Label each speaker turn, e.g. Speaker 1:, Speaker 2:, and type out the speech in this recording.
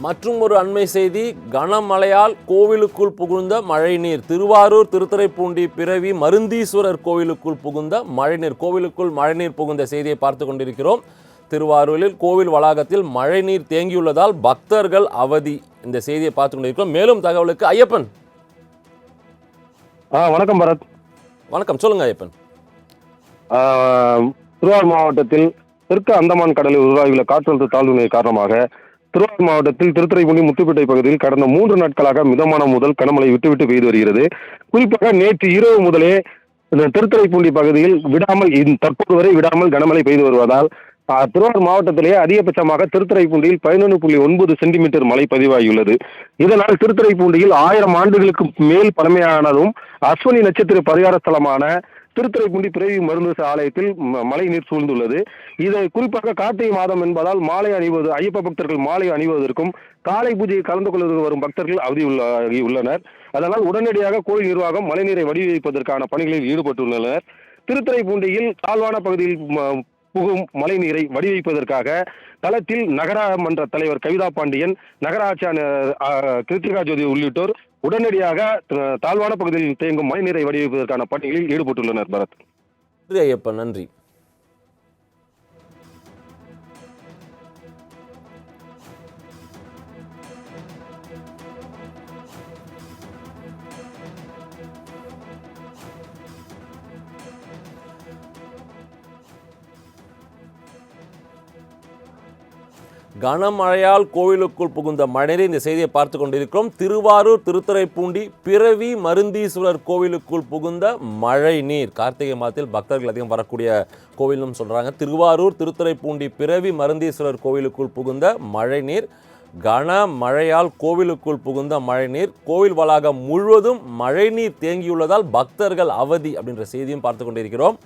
Speaker 1: மற்றும் ஒரு அண்மை செய்தி கனமழையால் கோவிலுக்குள் புகுந்த மழைநீர். திருவாரூர் திருத்துறைப்பூண்டி பிறவி மருந்தீஸ்வரர் கோவிலுக்குள் புகுந்த மழைநீர். கோவிலுக்குள் மழைநீர் புகுந்த செய்தியை பார்த்து கொண்டிருக்கிறோம். திருவாரூரில் கோவில் வளாகத்தில் மழைநீர் தேங்கியுள்ளதால் பக்தர்கள் அவதி. இந்த செய்தியை பார்த்து கொண்டிருக்கிறோம். மேலும் தகவலுக்கு ஐயப்பன்.
Speaker 2: வணக்கம் பரத்.
Speaker 1: வணக்கம். சொல்லுங்க ஐயப்பன்.
Speaker 2: திருவாரூர் மாவட்டத்தில் தெற்கு அந்தமான் கடலில் உருவாகியுள்ள காற்றழுத்த தாழ்வு நிலை காரணமாக திருவாரூர் மாவட்டத்தில் திருத்துறைப்பூண்டி முத்துப்பேட்டை பகுதியில் கடந்த மூன்று நாட்களாக மிதமான முதல் கனமழை விட்டுவிட்டு பெய்து வருகிறது. குறிப்பாக நேற்று இரவு முதலே திருத்துறைப்பூண்டி பகுதியில் விடாமல் தற்போது வரை விடாமல் கனமழை பெய்து வருவதால் திருவாரூர் மாவட்டத்திலேயே அதிகபட்சமாக திருத்துறைப்பூண்டியில் பதினொன்று புள்ளி ஒன்பது சென்டிமீட்டர் மழை பதிவாகியுள்ளது. இதனால் திருத்துறைப்பூண்டியில் ஆயிரம் ஆண்டுகளுக்கு மேல் பழமையானதும் அஸ்வினி நட்சத்திர பரிகார ஸ்தலமான திருத்துறைப்பூண்டி பிறவி மருந்து ஆலயத்தில் மழை நீர் சூழ்ந்துள்ளது. இதை குறிப்பாக கார்த்திகை மாதம் என்பதால் மாலை அணிவது ஐயப்ப பக்தர்கள் மாலை அணிவதற்கும் காலை பூஜையை கலந்து கொள்வதற்கு வரும் பக்தர்கள் அவதி உள்ளனர். அதனால் உடனடியாக கோயில் நிர்வாகம் மழைநீரை வடிவமைப்பதற்கான பணிகளில் ஈடுபட்டுள்ளனர். திருத்துறைப்பூண்டியில் தாழ்வான பகுதியில் புகும் மழை நீரை வடிவமைப்பதற்காக தளத்தில் நகராமன்ற தலைவர் கவிதா பாண்டியன் நகராட்சி கிருத்திகா ஜோதி உள்ளிட்டோர் உடனடியாக தாழ்வான பகுதியில் தேங்கும் மழை நீரை வடிவமைப்பதற்கான பணிகளில் ஈடுபட்டுள்ளனர். பரத்.
Speaker 1: ஐயப்பன் நன்றி. கனமழையால் கோவிலுக்குள் புகுந்த மழைநீர் இந்த செய்தியை பார்த்து கொண்டிருக்கிறோம். திருவாரூர் திருத்துறைப்பூண்டி பிறவி மருந்தீஸ்வரர் கோவிலுக்குள் புகுந்த மழை நீர் கார்த்திகை மாதத்தில் பக்தர்கள் அதிகம் வரக்கூடிய கோவில்னு சொல்கிறாங்க திருவாரூர் திருத்துறைப்பூண்டி பிறவி மருந்தீஸ்வரர் கோவிலுக்குள் புகுந்த மழை நீர் கன மழையால் கோவிலுக்குள் புகுந்த மழைநீர். கோவில் வளாகம் முழுவதும் மழைநீர் தேங்கியுள்ளதால் பக்தர்கள் அவதி அப்படின்ற செய்தியும் பார்த்து கொண்டிருக்கிறோம்.